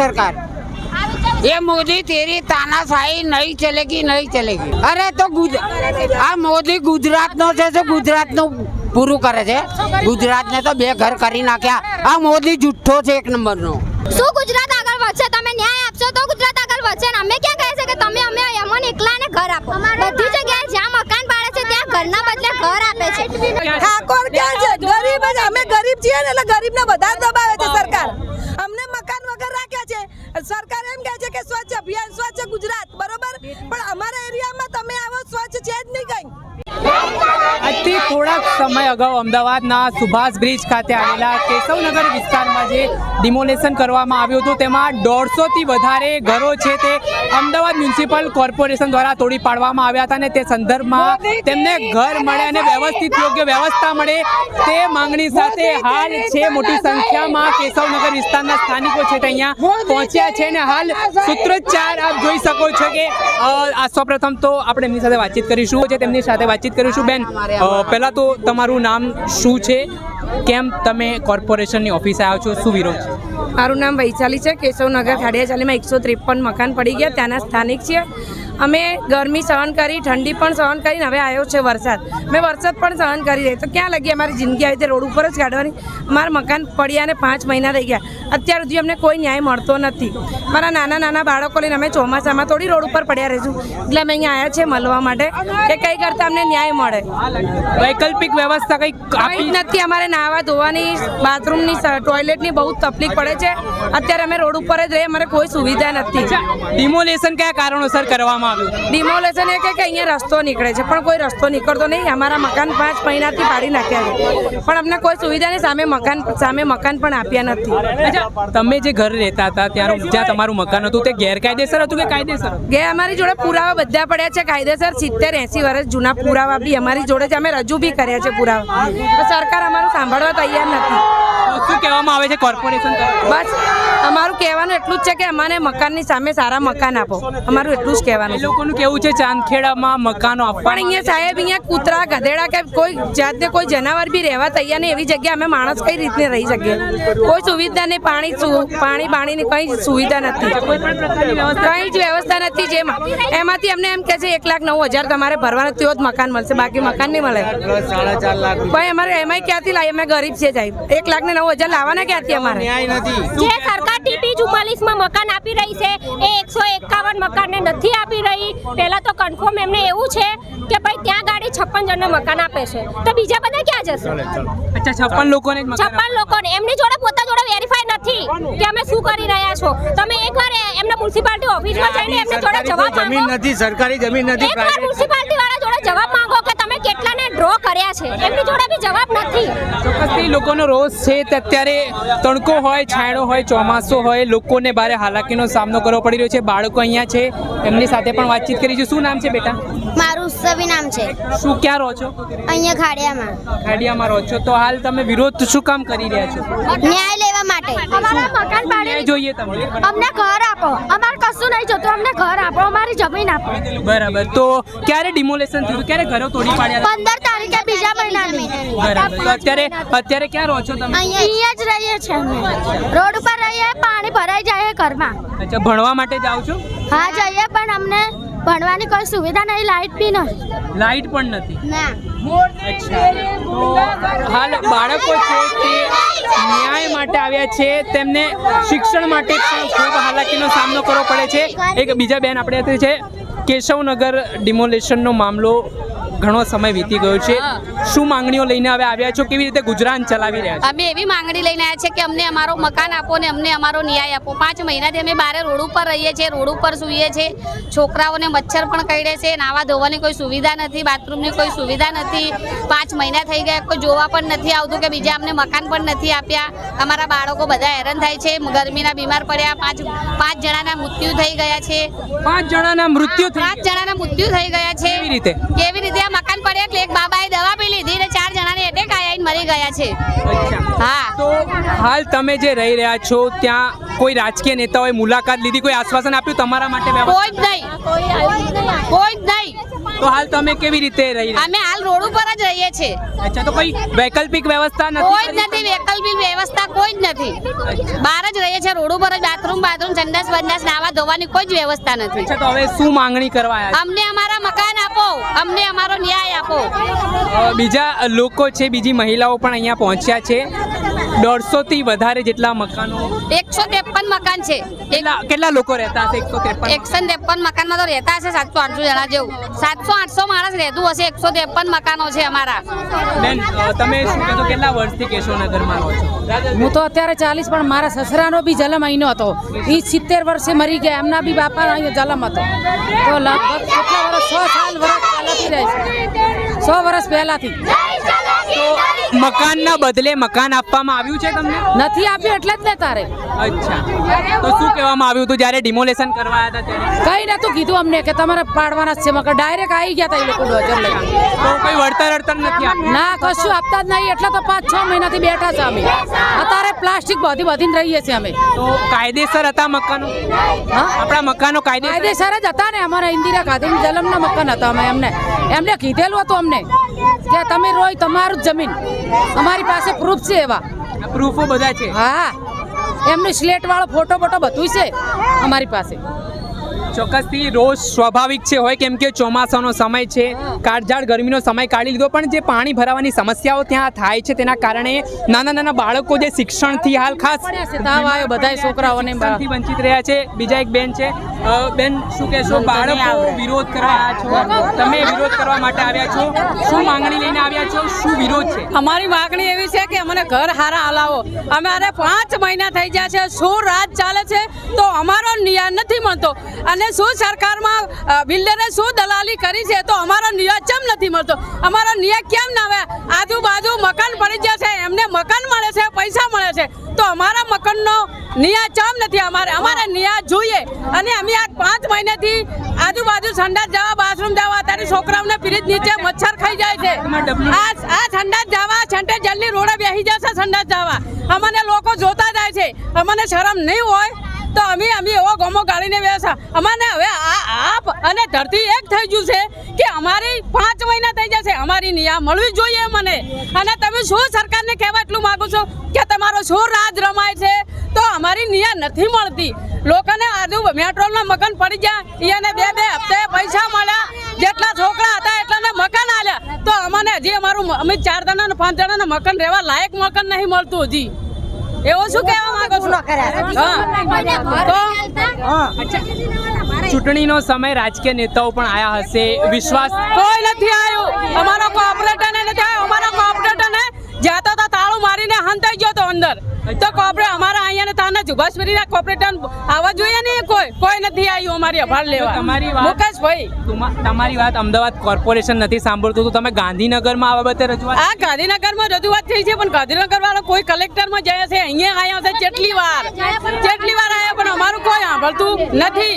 सरकार ये मोदी तेरी तानाशाही नहीं चलेगी नहीं चलेगी અરે તો ગુજ- આ મોદી ગુજરાતનો છે તો ગુજરાતનું પૂરું કરે છે ગુજરાતને તો બે ઘર કરી નાખ્યા આ મોદી જુઠ્ઠો છે એક નંબરનો શું ગુજરાત આગળ વધશે તમે ન્યાય આપશો તો ગુજરાત આગળ વધશે ને અમે ક્યાં કહે છે કે તમે અમે અમને એકલાને ઘર આપો બધી જગ્યાએ જ્યાં મકાન પાડે છે ત્યાં ઘરના બદલે ઘર આપે છે ઠાકોર ક્યાં છે ગરીબ જ અમે ગરીબ છીએ ને એટલે ગરીબને બધા જ દબાવે છે સરકાર રાખ્યા છે. સરકાર એમ કહે છે કે સ્વચ્છ અભિયાન, સ્વચ્છ ગુજરાત, બરોબર? પણ અમારા એરિયામાં તમે આવો, સ્વચ્છ છે જ નહીં કઈ. આજથી થોડાક સમય અગાઉ અમદાવાદના સુભાષ બ્રિજ ખાતે આવેલા કેશવનગર વિસ્તારમાં જે ડિમોલેશન કરવામાં આવ્યું હતું તેમાં દોઢસોથી વધારે ઘરો છે તે અમદાવાદ મ્યુનિસિપલ કોર્પોરેશન દ્વારા તોડી પાડવામાં આવ્યા હતા અને તે સંદર્ભમાં તેમને ઘર મળે અને વ્યવસ્થિત યોગ્ય વ્યવસ્થા મળે તે માંગણી સાથે હાલ છે મોટી સંખ્યામાં કેશવનગર વિસ્તારના સ્થાનિકો છે તે અહીંયા પહોંચ્યા છે અને હાલ સૂત્રોચ્ચાર આપ જોઈ શકો છો કે આ સૌપ્રથમ તો આપણે એમની સાથે વાતચીત કરીશું જે તેમની સાથે વાતચીત કરીશું. બેન પહેલાં પહેલા તો તમારું નામ શું છે? કેમ તમે કોર્પોરેશનની ઓફિસે આવ્યો છો? શું વિરોધ મારું નામ વૈશાલી છે, કેશવનગર ખાડિયાચાલીમાં એકસો ત્રેપન મકાન પડી ગયા, ત્યાંના સ્થાનિક છીએ. અમે ગરમી સહન કરી, ઠંડી પણ સહન કરીને હવે આવ્યો છે વરસાદ. મેં વરસાદ પણ સહન કરી રહી. તો ક્યાં લગી અમારી જિંદગી આવી રીતે રોડ ઉપર જ કાઢવાની? મારા મકાન પડ્યાને પાંચ મહિના થઈ ગયા. અત્યાર સુધી અમને કોઈ ન્યાય મળતો નથી. મારા નાના નાના બાળકો લઈને અમે ચોમાસામાં થોડી રોડ ઉપર પડ્યા રહીશું. એટલે અમે અહીંયા આવ્યા છે મળવા માટે. કે કંઈ કરતાં અમને ન્યાય મળે. વૈકલ્પિક વ્યવસ્થા કંઈક કંઈ નથી અમારે નાહવા ધોવાની બાથરૂમની ટોયલેટની બહુ તકલીફ પડે છે. અત્યારે અમે રોડ ઉપર જ રહીએ અમારે કોઈ સુવિધા નથી. ડિમોલેશન કયા કારણોસર કરવામાં આવ્યું? ડિમોલેશન એ કે અહીંયા રસ્તો નીકળે છે પણ કોઈ રસ્તો નીકળતો નહીં. અમારા મકાન પાંચ મહિનાથી પાડી નાખ્યા છે. પણ અમને કોઈ સુવિધા નહીં સામે મકાન સામે મકાન પણ આપ્યા નથી. તમે જે ઘર રહેતા હતા ત્યારે જ્યાં તમારું મકાન હતું તે ગેરકાયદેસર હતું કે કાયદેસર? ગે અમારી જોડે પુરાવા બધા પડ્યા છે કાયદેસર સિત્તેર એસી વર્ષ જૂના પુરાવા બી અમારી જોડે છે. અમે રજૂ બી કર્યા છે પુરાવા. સરકાર અમારું સાંભળવા તૈયાર નથી. શું કહેવામાં આવે છે કોર્પોરેશન બસ અમારું કહેવાનું એટલું જ છે કે અમને મકાનની સામે સારા મકાન આપો. અમારું એટલું જ કહેવાનું લોકોનું કેવું છે ચાંદખેડામાં મકાનો આપો પણ અહીંયા સાહેબ અહીંયા કૂતરા ગધેડા કે કોઈ જાતને કોઈ જનાવર બી રહેવા તૈયાર નહીં. એવી જગ્યા અમે માણસ કઈ રીતે રહી શકીએ? કોઈ સુવિધા નહીં પાણી પાણી પાણીની કંઈ જ સુવિધા નથી. કંઈ જ વ્યવસ્થા નથી જેમાં એમાંથી અમને એમ કે છે એક લાખ નવ હજાર તમારે ભરવાના તો જ મકાન મળશે બાકી મકાન નહીં મળે. અમારે એમાંય ક્યાંથી લાવી અમે ગરીબ છે સાહેબ. એક લાખ ને નવ હજાર લાવવાના ક્યાંથી અમારે? જે સરકાર ટીપી ચુમ્માલીસમાં મકાન આપી રહી છે એ એકસો એકાવન મકાન ને નથી આપી રહી. પહેલા તો કન્ફર્મ એમને એવું છે કે ભાઈ ત્યાં ગાડી છપ્પન જણને મકાન આપે છે. તો બીજા બધા ક્યાં જશે? અચ્છા છપ્પન લોકોને છપ્પન લોકોને. એમની જોડે પોતા જોડે વેરીફાઈ નથી કે અમે શું કરી રહ્યા છો. તમે એકવાર એ- એમના મ્યુનિસિપાલિટી ઓફિસમાં જઈને એમને જોડે જવાબ જમીન નથી સરકારી જમીન નથી એકવાર મ્યુનિસિપાલિટી વાળા જોડે જવાબ માંગો ડ્રો કર્યા છે, એમની જોડે બી જવાબ નથી. ચોક્કસથી લોકોનો રોષ છે તે અત્યારે તણકો હોય, છાંયડો હોય, ચોમાસું હોય, લોકોને ભારે હાલાકીનો સામનો કરવો પડી રહ્યો છે. બાળકો અહીંયા છે, એમની સાથે પણ વાતચીત કરીશું. શું નામ છે બેટા? મારું ઉત્સવી નામ છે. શું ક્યાં રહો છો? અહીંયા ખાડિયામાં. ખાડિયામાં રહો છો. તો હાલ તમે વિરોધ શું કામ કરી રહ્યા છો? ન્યાય લેવા માટે. અમારા મકાન પાડી જોઈએ તમને? અમને ઘર આપો. અમારે કશું નહીં જોતું. અમને ઘર આપો. અમારી જમીન આપો. બરાબર. તો ક્યારે ડિમોલેશન થયું? ક્યારે ઘરો તોડી પાડ્યા? પંદર તારીખે બીજા મહિનાની. બરાબર. તો અત્યારે અત્યારે ક્યાં રહો છો તમે? અહીંયા જ. રહીએ છીએ અમે. રોડ ઉપર રહીએ પાણી ભરાઈ જાય ઘરમાં. અચ્છા ભણવા માટે જાવ છો? હા જઈએ પણ અમને ભણવાની કોઈ સુવિધા નહીં લાઇટ બી નથી. લાઇટ પણ નથી. હાલ બાળકો છે તે ન્યાય માટે આવ્યા છે. તેમને શિક્ષણ માટે પણ ખૂબ હાલાકીનો સામનો કરવો પડે છે. એક બીજા બેન આપણે છે. કેશવનગર ડિમોલેશનનો મામલો ઘણો સમય વીતી ગયો છે. શું માંગણીઓ લઈને હવે આવ્યા છો? કેવી રીતે ગુજરાન ચલાવી રહ્યા છો? અમે એવી માંગણી લઈને આવ્યા છે કે અમને અમારો મકાન આપો ને અમને અમારો ન્યાય આપો. પાંચ મહિનાથી અમે બારે રોડ ઉપર રહીએ છીએ રોડ ઉપર સૂઈએ છીએ. છોકરાઓને મચ્છર પણ કરડે છે નાવા ધોવાની કોઈ સુવિધા નથી બાથરૂમની કોઈ સુવિધા નથી. પાંચ મહિના થઈ ગયા કોઈ જોવા પણ નથી આવતું કે બીજા અમને મકાન પણ નથી આપ્યા. અમારા બાળકો બધા હેરાન થાય છે ગરમીના બીમાર પડ્યા પાંચ પાંચ જણાના મૃત્યુ થઈ ગયા છે. પાંચ જણાના મૃત્યુ પાંચ જણાના મૃત્યુ થઈ ગયા છે. કેવી રીતે? કેવી રીતે? આ મકાન પર એટલે એક બાબાએ દવા પી લીધી ને ચાર જણાને એટેક આવીને મરી ગયા છે. હા. તો હાલ તમે જે રહી રહ્યા છો ત્યાં કોઈ રાજકીય નેતાઓએ મુલાકાત લીધી કોઈ આશ્વાસન આપ્યું તમારા માટે? કોઈ જ નહીં. કોઈ જ નહીં. તો હાલ તમે કેવી રીતે રહી અમે હાલ રોડ ઉપર જ રહીએ છીએ. અચ્છા તો કોઈ વૈકલ્પિક વ્યવસ્થા કોઈ જ નથી નથી વૈકલ્પિક વ્યવસ્થા કોઈ જ નથી. બહાર જ રહીએ છીએ રોડ ઉપર જ બાથરૂમ બાથરૂમ સંડાસ બંડાસ નાવા ધોવાની કોઈ જ વ્યવસ્થા નથી. અચ્છા તો હવે શું માંગણી કરવા અમને અમારા મકાન આપો અમને અમારો ન્યાય આપો. બીજા લોકો છે બીજી મહિલાઓ પણ અહીંયા પહોંચ્યા છે. દોઢસો થી વધારે જેટલા મકાનો એકસો ત્રેપન મકાન છે. કેટલા કેટલા લોકો રહેતા હશે? એકસો ત્રેપન એકસો ત્રેપન મકાનમાં તો રહેતા હશે સાતસો આઠસો જણા જેવું. સાતસો આઠસો માણસ રહેતું હશે એકસો ત્રેપન મકાનો છે અમારા. બેન તમે શું કહેશો કેટલા વર્ષથી કેશવનગરમાં રહો છો? હું તો અત્યારે ચાલીસ પણ મારા સસરાનો બી જલમ અહીંનો હતો. એ સિત્તેર વર્ષે મરી ગયા એમના બી બાપા અહીંયા જલમ હતો. તો લગભગ કેટલા વર્ષ સો સાલ વર્ષ ચાલતી રહે છે. સો વર્ષ પહેલાથી. તો મકાનના બદલે મકાન આપવામાં આવ્યું છે તમને? નથી આપ્યું એટલે જ ને તારે. અચ્છા. તો શું કહેવામાં આવ્યું હતું જ્યારે ડિમોલેશન કરવા આવ્યા હતા ત્યારે? કઈ નતું કીધું અમને કે તમારે પાડવાના છે મકાન ડાયરેક્ટ આવી ગયા હતા એ લોકો ડોજર લઈ તો કોઈ વળતર અડતર નથી ના કશું આપતા જ નહીં એટલે તો પાંચ છ મહિનાથી બેઠા છે અમે. અત્યારે પ્લાસ્ટિક બધી બધીને રહીએ છીએ અમે. તો કાયદેસર હતા મકાનો? હા? આપણા મકાનો કાયદેસર? જ હતા ને અમારા ઇન્દિરા ગાંધી જલમના મકાન હતા અમે એમને એમને કીધેલું હતું અમને. કે તમે રોય તમારું જમીન. અમારી પાસે પ્રૂફ છે એવા. પ્રૂફો બધા છે. હા. એમનું સ્લેટ વાળો ફોટો બોટો બધું છે અમારી પાસે. ચોક્કસથી રોજ સ્વાભાવિક છે હોય કેમ કે ચોમાસાનો સમય છે. કાળઝાળ ગરમીનો સમય કાઢી લીધો પણ જે પાણી ભરાવાની સમસ્યાઓ ત્યાં થાય છે તેના કારણે નાના નાના બાળકો જે શિક્ષણથી હાલ ખાસ તાવ આવ્યો બધા છોકરાઓને વંચિત રહ્યા છે. બીજા એક બેન છે. બેન શું કહેશો? બાળકો વિરોધ કરવા છો. તમે વિરોધ કરવા માટે આવ્યા છો? શું માંગણી લઈને આવ્યા છો? શું વિરોધ છે? અમારી માંગણી એવી છે કે અમને ઘર હારા હલાવો. અમારે પાંચ મહિના થઈ ગયા છે. શું રાત ચાલે છે? તો અમારો ન્યાય નથી મળતો. અને શું સરકારમાં બિલ્ડરે શું દલાલી કરી છે તો અમારો ન્યાય કેમ નથી મળતો? અમારો ન્યાય કેમ ના આવે? આજુબાજુ મકાન પડી ગયા છે એમને મકાન મળે છે, પૈસા મળે છે. તો અમારા મકાનનો ન્યાય ચમ નથી? અમારે અમારે ન્યાય જોઈએ. અને અમે આ પાંચ મહિનાથી આજુબાજુ ઠંડા જવા, બાથરૂમ જવા ત્યારે છોકરાઓને ફ્રીજ નીચે મચ્છર ખાઈ જાય છે. આ આ ઠંડા જવા, છંટે જલ્દી રોડે બેસી જશે ઠંડા જવા. અમને લોકો જોતા જાય છે. અમને શરમ નહીં હોય. તો અમે અમે એવો ગમો ગાળીને બેસા. અમારે હવે આ આપ અને ધરતી એક થઈ ગયું છે કે અમારી પાંચ મહિના થઈ જશે. અમારી નિયા મળવી જોઈએ મને. અને તમે શું સરકારને કહેવા એટલું માગો છો કે તમારો શું રાજ રમાય છે? તો અમારી નિયા નથી મળતી. લોકોને આજુ મેટ્રોલના મકાન પડી ગયા. એને બે બે હપ્તે પૈસા મળ્યા. જેટલા છોકરા હતા એટલાને મકાન આલ્યા. તો અમને હજી અમારું અમે ચાર જણાને, પાંચ જણાને મકાન રહેવા લાયક મકાન નહીં મળતું હજી. એવું શું કહેવા માંગો છો? ચૂંટણીનો સમય રાજકીય નેતાઓ પણ આયા હશે. વિશ્વાસ કોઈ નથી આવ્યો અમારો કોઓપરેટર નથી આવ્યો અમારો કોઓપરેટર ને જ્યાં તો તાળું મારીને હંતાઈ ગયો તો અંદર. તો કોપરે અમારા અહીંયા ને તાના જુભાશ્વરીના કોપરેટર આવવા જોઈએ ને કોઈ? કોઈ નથી આવ્યું અમારી અભાર લેવા. તમારી મુકેશ ભાઈ તમારી વાત અમદાવાદ કોર્પોરેશન નથી સાંભળતું. તો તમે ગાંધીનગરમાં આ બાબતે રજૂઆત આ ગાંધીનગરમાં રજૂઆત થઈ છે પણ ગાંધીનગર વાળો કોઈ કલેક્ટરમાં જાય છે અહીંયા આવ્યા છે કેટલી વાર. કેટલી વાર આવ્યા પણ અમારું કોઈ સાંભળતું નથી.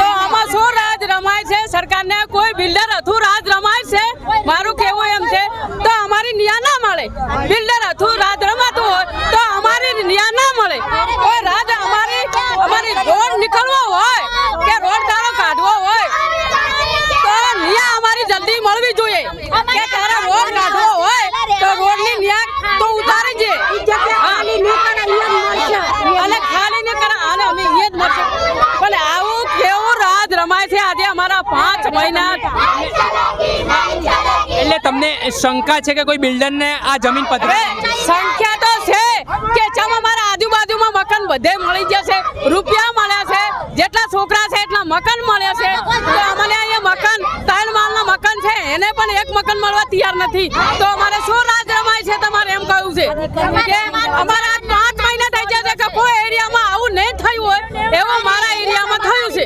તો આમાં શું રાજ રમાય છે? સરકારને કોઈ બિલ્ડર હતું રાજ રમાય છે? મારું કેવું એમ છે તો અમારી ન્યા ના મળે. બિલ્ડર હતું રાજ રમાતું હોય તો અમારી ન્યા ના મળે. કોઈ રાજ અમારી અમારી રોડ નીકળવો હોય કે રોડ તારો કાઢવો હોય, તો ન્યા અમારી જલ્દી મળવી જોઈએ. કે તારો રોડ કાઢવો હોય, તો રોડની ન્યા તો ઉતારી જે અને ખાલી ને કરે અને અમે અહીંયા જ મળશે. પણ આવું કેવું રાજ રમાય છે? આજે અમારા પાંચ મહિના એટલે તમને શંકા છે કે કોઈ બિલ્ડરને આ જમીન પત્ર? સંખ્યા તો છે કે ચમ અમારા આજુબાજુમાં મકાન બધે મળી જશે રૂપિયા મળ્યા છે, જેટલા છોકરા છે એટલા મકાન મળ્યા છે. તો અમને અહીંયા મકાન, ત્રણ માળના મકાન છે, એને પણ એક મકાન મળવા તૈયાર નથી. તો અમારે શું રાજ રમાય છે તમારે એમ કહ્યું છે? કે અમારા પાંચ મહિના થઈ ગયા છે કે કોઈ એરિયામાં આવું નહીં થયું હોય, એવું મારા એરિયામાં થયું છે?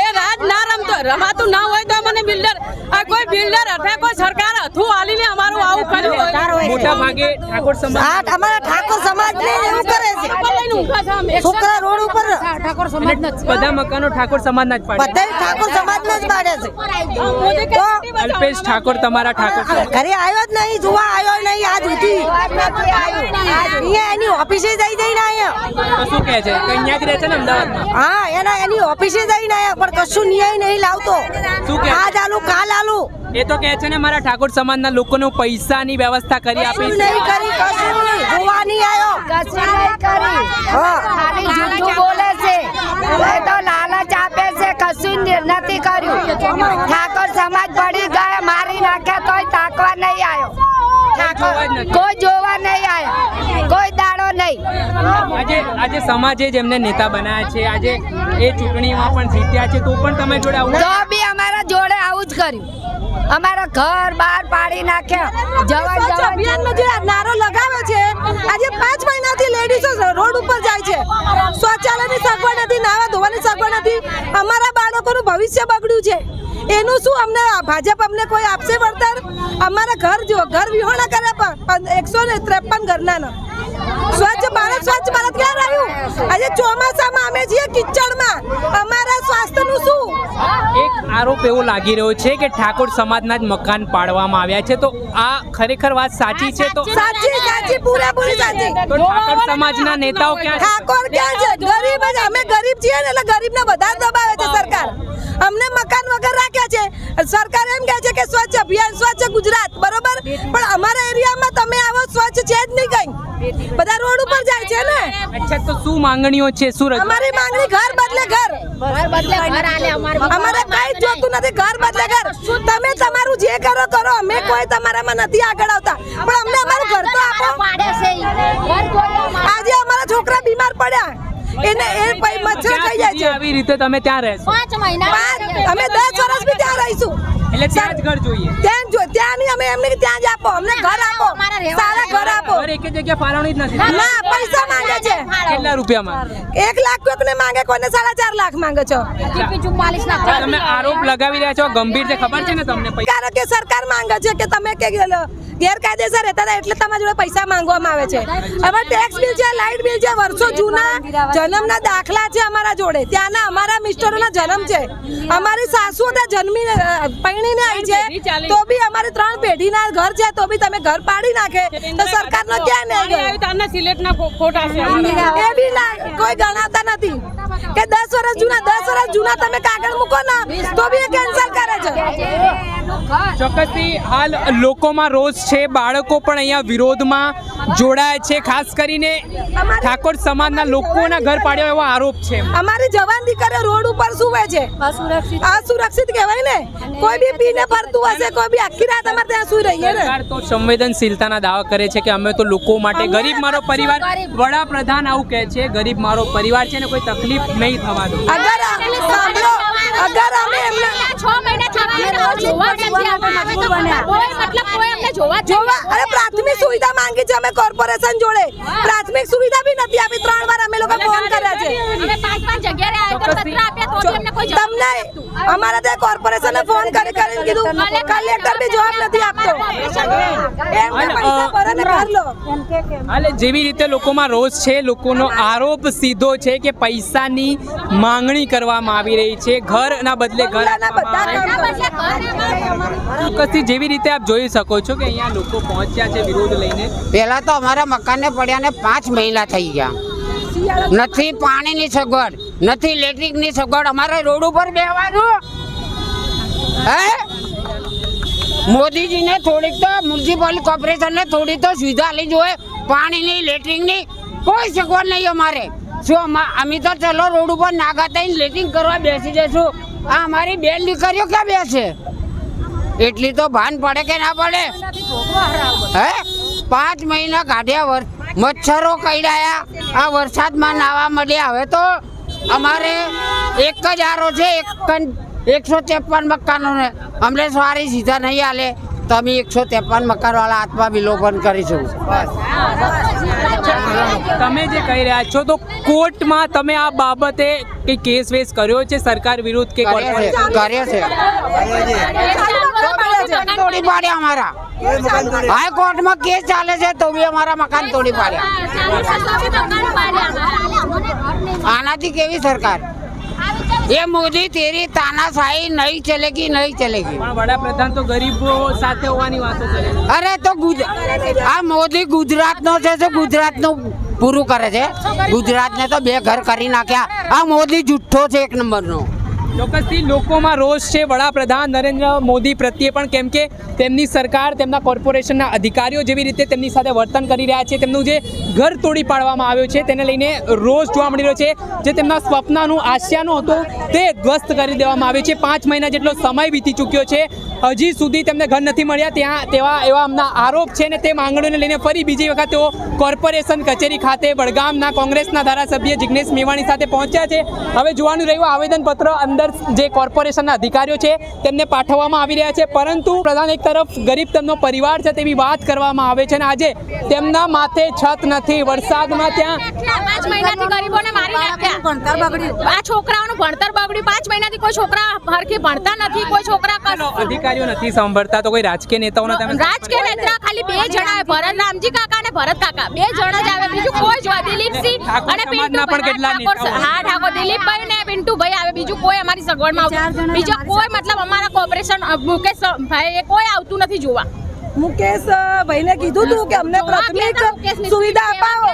એ રાજ ના રમતો, રમાતું ના હોય તો આ કોઈ બિલ્ડર અથવા કોઈ સરકાર હથું આલીને અમારું આવું કર્યું હોય? મોટા ભાગે ઠાકોર સમાજ અમારા સમાજ ને એવું કરે છે. લઈને ઊભા છે અમે. છોકરા રોડ ઉપર ઠાકોર સમાજના બધા મકાનો ઠાકોર સમાજના જ પાડે. બધા ઠાકોર સમાજના જ પાડે છે. અલ્પેશ ઠાકોર તમારા ઠાકોર ઘરે આવ્યો જ નહીં જોવા આવ્યો નહીં આજ સુધી. અહીંયા એની ઓફિસે જઈ જઈને આવ્યા શું કહે છે? અહીંયા જ રહે છે ને અમદાવાદમાં? હા એના એની ઓફિસે જઈને આવ્યા પણ કશું ન્યાય નહીં લાવતો. શું કે આજ આલુ કાલ આલુ. એ તો કહે છે ને મારા ઠાકોર સમાજના લોકોનો પૈસાની વ્યવસ્થા કરી આપી નહીં કરી કશું નહીં. નહીં કરી. ખાલી જૂઠું બોલે છે. એ તો લાલચ આપે છે કશું નથી કર્યું. ઠાકોર સમાજ પડી ગયા મારી નાખ્યા તોય તાકવા નહીં આવ્યો. કોઈ જોવા નહીં આવ્યો કોઈ દાડો નહીં. આજે આજે સમાજે જ એમને નેતા બનાવ્યા છે. આજે એ ચૂંટણીમાં પણ જીત્યા છે. તો પણ તમે જોડે આવું? તો બી અમારા જોડે આવું જ કર્યું. અમારા ઘર બહાર પાડી નાખ્યા. જવાન જવાન અભિયાનનો જે નારો લગાવ્યો છે આજે પાંચ મહિનાથી લેડીઝો રોડ ઉપર જાય છે. શૌચાલયની સગવડ નથી નાવા ધોવાની સગવડ નથી. અમારા બાળકોનું ભવિષ્ય બગડ્યું છે. એનું શું અમને ભાજપ અમને કોઈ આપશે વળતર? અમારા ઘર જો ઘર વિહોણા કરે પણ એકસો ને ત્રેપન ઘરના સ્વચ્છ ભારત સ્વચ્છ ભારત ક્યાં રહ્યું? આજે ચોમાસામાં અમે છીએ કિચડમાં. અમારા સ્વાસ્થ્યનું શું? એક આરોપ એવો લાગી રહ્યો છે કે ઠાકોર સમાજના જ મકાન પાડવામાં આવ્યા છે. તો આ ખરેખર વાત સાચી છે? તો સાચી સાચી પૂરેપૂરી સાચી. તો ઠાકોર સમાજના નેતાઓ ક્યાં ઠાકોર ક્યાં છે? ગરીબ જ અમે ગરીબ છીએ ને એટલે ગરીબને વધારે દબાવે છે સરકાર અમને મકાન વગર રાખ્યા છે. સરકાર એમ કહે છે કે સ્વચ્છ અભિયાન સ્વચ્છ ગુજરાત બરોબર? પણ અમારા એરિયામાં તમે આવો સ્વચ્છ છે જ નહીં કઈ. બધા રોડ ઉપર જાય છે ને? અચ્છા તો શું માંગણીઓ છે? સુરત અમારી માંગણી ઘર બદલે ઘર. અમારે કઈ જ જોતું નથી ઘર બદલે ઘર. તમે તમારું જે કરો કરો. અમે કોઈ તમારામાં નથી આગળ આવતા. પણ અમને અમારું ઘર તો આપો. આજે અમારા છોકરા બીમાર પડ્યા. એને એ ભાઈ મચ્છર થઈ જાય છે. આવી રીતે તમે ત્યાં રહેશો. પાંચ અમે દસ વર્ષ બી ત્યાં રહીશું. એટલે ત્યાં જ ઘર જોઈએ. ત્યાં નહીં અમે એમને ત્યાં જ આપો. અમને ઘર આપો. સારા ઘર આપો. ઘર એક જગ્યા ફાળવણી જ નથી. ના પૈસા માંગે છે. કેટલા રૂપિયામાં? એક લાખ કોઈકને માંગે કોઈને સાડા ચાર લાખ માંગે છો. આ તમે આરોપ લગાવી રહ્યા છો ગંભીર છે ખબર છે ને તમને કારણ કે સરકાર માંગે છે કે તમે કે ગેરકાયદેસર રહેતા હતા એટલે તમારા જોડે પૈસા માંગવામાં આવે છે. હવે ટેક્સ બિલ છે લાઇટ બિલ છે વર્ષો જૂના જન્મના દાખલા છે અમારા જોડે. ત્યાંના અમારા મિસ્ટરોના જન્મ છે. અમારી સાસુ હતા જન્મી પૈણીને આવી છે. તો બી અમારે ત્રણ પેઢીના ઘર છે તો બી તમે ઘર પાડી નાખે. તો સરકારનો ક્યાં ન્યાય ગયો? એ બી ના- કોઈ ગણાતા નથી. કે દસ વર્ષ જૂના દસ વર્ષ જૂના તમે કાગળ મૂકો ના તો બી એ કેન્સલ કરે છે. ચોક્કસથી હાલ લોકોમાં રોષ છે બાળકો પણ અહીંયા વિરોધમાં જોડાય છે. ખાસ કરીને ઠાકોર સમાજના લોકોના ઘર પાડ્યો એવો આરોપ છે અમારી જવાન દીકરીઓ રોડ ઉપર સુવે છે? અસુરક્ષિત. કહેવાય ને? કોઈ બી પીને ફરતું હશે કોઈ બી આખી રાત અમારે ત્યાં સુઈ રહીએ ને? તો સંવેદનશીલતાના દાવા કરે છે કે અમે તો લોકો માટે ગરીબ મારો પરિવાર વડાપ્રધાન આવું કહે છે ગરીબ મારો પરિવાર છે ને કોઈ તકલીફ નહીં થવા દો. અગર સાંભળો અગર અમે એમના છ મહિના થવા અરે પ્રાથમિક સુવિધા માંગી છે અમે કોર્પોરેશન જોડે. પ્રાથમિક સુવિધા બી નથી આપી. ત્રણ વાર અમે લોકો ફોન કર્યા છે. તમને અમારા ત્યાં કોર્પોરેશને ફોન કરી કરીને કીધું કલેક્ટર બી જવાબ નથી આપતો. એમ કે પૈસા ભરે ને કર લો. હાલે જેવી રીતે લોકોમાં રોષ છે લોકોનો આરોપ સીધો છે કે પૈસાની માંગણી કરવામાં આવી રહી છે ઘરના બદલે ઘર જેવી રીતે આપ જોઈ શકો છો કે અહીંયા લોકો પહોંચ્યા છે વિરોધ લઈને. પહેલા તો અમારા મકાનને પડ્યાને પાંચ મહિના થઈ ગયા. નથી પાણીની સગવડ. નથી ઇલેક્ટ્રિકની સગવડ અમારે રોડ ઉપર બેહવાનું. હે? મોદીજીને થોડીક તો મ્યુનિસિપલ કોર્પોરેશનને થોડીક તો સુવિધા લઈ જોઈએ. પાણીની ઇલેક્ટ્રિકની કોઈ સગવડ નહીં અમારે. શું અમા- તો ચલો રોડ ઉપર નાગા થઈને લેટિંગ કરવા બેસી જઈશું. આ અમારી બેન દીકરીઓ ક્યાં બેસે? એટલી તો ભાન પડે કે ના પડે? હે? પાંચ મહિના કાઢ્યા મચ્છરો કઈડાયા. આ વરસાદમાં નાવા મળ્યા હવે તો અમારે એક જ આરો છે એક એકસો ત્રેપન મકાનોને. અમને સવારી સીધા નહીં હાલે તો અમે એકસો ત્રેપન મકાનવાળા હાથમાં વિલોપન કરીશું. તમે જે કહી રહ્યા છો તો કોર્ટમાં તમે આ બાબતે કઈ કેસ વેસ કર્યો છે સરકાર વિરુદ્ધ કે કર્યો છે તોડી પાડ્યા અમારા. હાઈકોર્ટમાં કેસ ચાલે છે તો બી અમારા મકાન તોડી પાડ્યા. આનાથી કેવી સરકાર? એ મોદી તેરી તાનાશાહી નહીં ચલેગી નહીં ચલેગી. વડાપ્રધાન તો ગરીબો સાથે હોવાની વાત અરે તો આ મોદી ગુજરાતનો છે તો ગુજરાતનું પૂરું કરે છે. ગુજરાતને તો બે ઘર કરી નાખ્યા. આ મોદી જુઠ્ઠો છે એક નંબરનો. ચોક્કસથી લોકોમાં રોષ છે. વડાપ્રધાન નરેન્દ્ર મોદી પ્રત્યે પણ કેમ કે તેમની સરકાર, તેમના કોર્પોરેશનના અધિકારીઓ જેવી રીતે તેમની સાથે વર્તન કરી રહ્યા છે. તેમનું જે ઘર તોડી પાડવામાં આવ્યું છે, તેને લઈને રોષ જોવા મળી રહ્યો છે. જે તેમના સ્વપ્નનું, આશયાનું હતું, તે ધ્વસ્ત કરી દેવામાં આવ્યું છે. પાંચ મહિના જેટલો સમય વીતી ચૂક્યો છે. હજી સુધી તેમને ઘર નથી મળ્યા. ત્યાં તેવા, એવા અમના આરોપ છે ને તે માંગણીઓને લઈને ફરી બીજી વખત તેઓ કોર્પોરેશન કચેરી ખાતે વડગામના કોંગ્રેસના ધારાસભ્ય જિગ્નેશ મેવાણી સાથે પહોંચ્યા છે. હવે જોવાનું રહ્યું આવેદનપત્ર અંદર જે કોર્પોરેશનના અધિકારીઓ છે તેમને પાઠવવામાં આવી રહ્યા છે. પરંતુ પ્રધાન એક તરફ ગરીબ તેમનો પરિવાર છે તેવી વાત કરવામાં આવે છે અને આજે તેમના માથે છત નથી. વરસાદમાં ત્યાં પાંચ મહિનાથી ગરીબોને મારી નાખ્યા. આ છોકરાઓનું ભણતર બગડ્યું. પાંચ મહિનાથી કોઈ છોકરા હરખી ભણતા નથી કોઈ છોકરા અધિકારીઓ નથી સાંભળતા તો કોઈ રાજકીય નેતાઓના રાજકીય નેતા ખાલી બે જણા ભરત રામજી કાકા ભરત કાકા. બે જણા જ આવે. બીજું કોઈ જ દિલીપસિંહ અને સમાજના પણ કેટલા પિન્ટુ હા ઠાકોર. દિલીપભાઈ ને પિન્ટુભાઈ આવે. બીજું કોઈ અમારી સગવડમાં આવતું બીજો કોઈ મતલબ અમારા કોર્પોરેશન મુકેશ ભાઈ એ કોઈ આવતું નથી જોવા. મુકેશ ભાઈને કીધું તું કે અમને પ્રાથમિક સુવિધા અપાવો.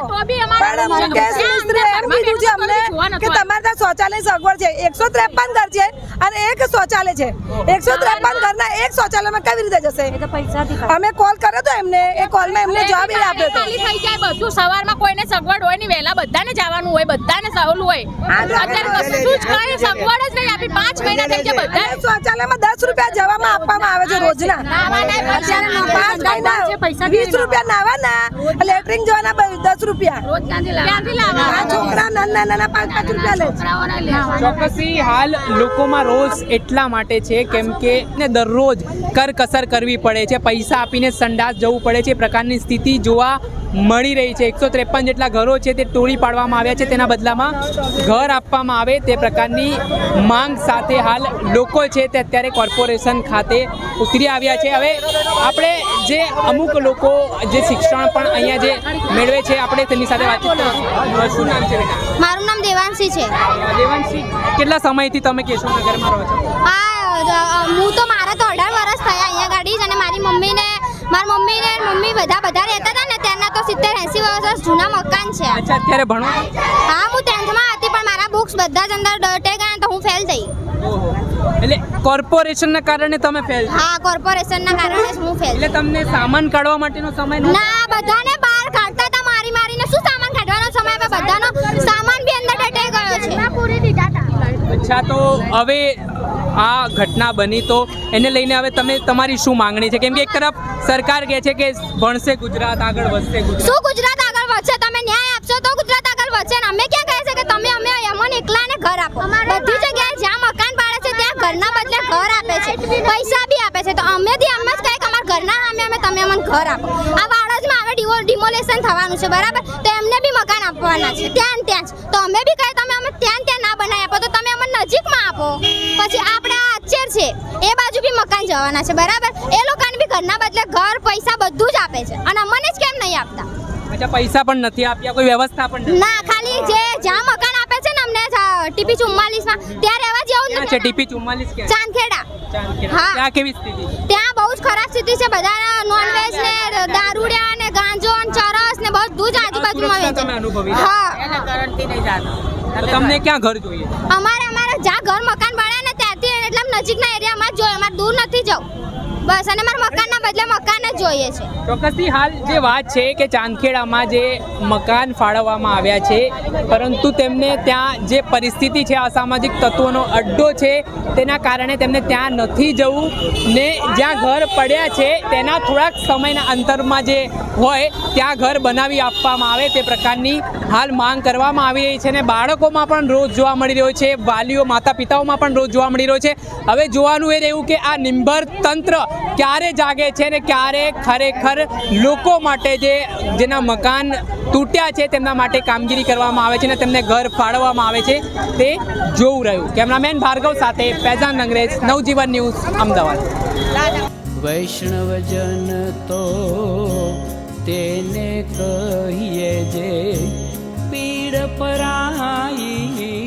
પણ મુકેશ મિસ્ત્રીએ એમ કીધું છે અમને કે તમારે ત્યાં શૌચાલય સગવડ છે. એકસો ત્રેપન ઘર છે અને એક શૌચાલય છે. એકસો ત્રેપન ઘરના એક શૌચાલયમાં કેવી રીતે જશે? અમે કોલ કર્યો તો એમને. એ કોલમાં એમને જવાબ એ આપ્યો હતો થઈ જાય બધું સવારમાં કોઈને સગવડ હોય વહેલા બધાને જવાનું હોય બધાને સવલું હોય. અત્યારે કશું જ કઈ સગવડ જ નહીં આપી. પાંચ મહિના થઈ ગયા બધા શૌચાલયમાં દસ રૂપિયા જવામાં આપવામાં આવે છે રોજના. વીસ રૂપિયા નાવાના. લેટરિંગ જવાના દસ રૂપિયા. છોકરા નાના નાના પાંચ પાંચ રૂપિયા લે? છે ચોક્કસી હાલ લોકોમાં રોષ એટલા માટે છે કેમ કે ને દરરોજ કરકસર કરવી પડે છે પૈસા આપીને સંડાસ જવું પડે છે પ્રકારની સ્થિતિ જોવા મળી રહી છે. એકસો ત્રેપન જેટલા ઘરો છે તે તોડી પાડવામાં આવ્યા છે. તેના બદલામાં ઘર આપવામાં આવે તે પ્રકારની માંગ સાથે હાલ લોકો છે તે અત્યારે કોર્પોરેશન ખાતે ઉતરી આવ્યા છે. હવે આપણે જે અમુક લોકો જે શિક્ષણ પણ અહીંયા જે મેળવે છે આપણે તેમની સાથે વાતચીત શું નામ છે મારું નામ દેવાંશી છે. દેવાંશી કેટલા સમયથી તમે કેશવનગરમાં રહો છો? આ હું તો મારા તો અઢાર વર્ષ થયા અહીંયા ગાડી અને મારી મમ્મીને મારી મમ્મીને મમ્મી બધા બધા રહેતા હતા સિત્તેર એસી વર્ષ જૂના મકાન છે. અચ્છા અત્યારે ભણો? હા હું ટેન્થમાં હતી પણ મારા બુક્સ બધા જ અંદર ડટે ગયા તો હું ફેલ થઈ. ઓહો. એટલે કોર્પોરેશનના કારણે તમે ફેલ. હા કોર્પોરેશનના કારણે જ હું ફેલ એટલે તમને સામાન કાઢવા માટેનો સમય ના બધાને બહાર કાઢતા હતા મારી મારીને. શું સામાન કાઢવાનો સમય? બધાનો સામાન બી અંદર ડટે ગયો છે. પૂરી દીધા અચ્છા તો હવે આ ઘટના બની તો એને લઈને હવે તમે તમારી શું માંગણી છે? કેમ કે એક તરફ સરકાર કહે છે કે ભણશે ગુજરાત આગળ વધશે ગુજરાત. શું ગુજરાત આગળ વધશે? તમે ન્યાય આપશો તો ગુજરાત આગળ વધશે ને? અમે ક્યાં કહે છે કે તમે અમે અમને એકલાને ઘર આપો? બધી જગ્યાએ જ્યાં મકાન પાડે છે ત્યાં ઘરના બદલે ઘર આપે છે. પૈસા બી આપે છે. તો અમે બી અમે જ કહે કે અમારા ઘરના અમે અમે તમે અમને ઘર આપો. આ વાડજમાં હવે ડિમોલેશન થવાનું છે બરાબર? તો એમને બી મકાન આપવાના છે. ત્યાં ને ત્યાં જ. તો અમે બી કહે તમે અમે ત્યાં ને ત્યાં ના બનાવી આપો તો તમે અમને નજીકમાં પછી આપણે આ છે. એ બાજુ બી મકાન જવાના છે બરાબર? એ લોકોને બી ઘરના બદલે ઘર પૈસા બધું જ આપે છે. અને અમને જ કેમ નહીં આપતા? અચ્છા પૈસા પણ નથી આપ્યા કોઈ વ્યવસ્થા પણ ના ખાલી જે જ્યાં મકાન આપે છે ને અમને ટીપી ચુમ્માલીસમાં ત્યાં રહેવા જેવું નથી છે ટીપી ચુમ્માલીસ કે? ચાંદખેડા. ચાંદખેડા. હા. ત્યાં કેવી સ્થિતિ છે? ત્યાં બહુ જ ખરાબ સ્થિતિ છે બધા નોનવેજ ને દારૂડિયા ને ગાંજો ને ચરસ ને બધું જ આજુબાજુમાં વેચે તમે અનુભવી વેચે છે. હા તો તમને ક્યાં ઘર જોઈએ? અમારે જ્યાં ઘર મકાન બન્યા ને ત્યાંથી એટલે નજીકના એરિયામાં જ જોઈએ અમારે દૂર નથી જવું. બસ, અને મારા મકાનના બદલે મકાન જ જોઈએ છે. ચોક્કસથી હાલ જે વાત છે કે ચાંદખેડામાં જે મકાન ફાળવવામાં આવ્યા છે, પરંતુ તેમને ત્યાં જે પરિસ્થિતિ છે અસામાજિક તત્વોનો અડ્ડો છે, તેના કારણે તેમને ત્યાં નથી જવું. ને જ્યાં ઘર પડ્યા છે, તેના થોડાક સમયના અંતરમાં જે હોય, ત્યાં ઘર બનાવી આપવામાં આવે તે પ્રકારની હાલ માંગ કરવામાં આવી રહી છે અને બાળકોમાં પણ રોજ જોવા મળી રહ્યો છે, વાલીઓ માતા પિતાઓમાં પણ રોજ જોવા મળી રહ્યો છે. હવે જોવાનું એ રહ્યું કે આ નિંભર તંત્ર ક્યારે જાગે છે ને ક્યારે ખરેખર લોકો માટે જે જેના મકાન તૂટ્યા છે તેમના માટે કામગીરી કરવામાં આવે છે અને તેમને ઘર ફાળવવામાં આવે છે તે જોવું રહ્યું. કેમેરામેન ભાર્ગવ સાથે ફૈઝાન અંગ્રેજ નવજીવન ન્યૂઝ, અમદાવાદ. વૈષ્ણવજન તો તેને કહીએ જે પીડ પરાય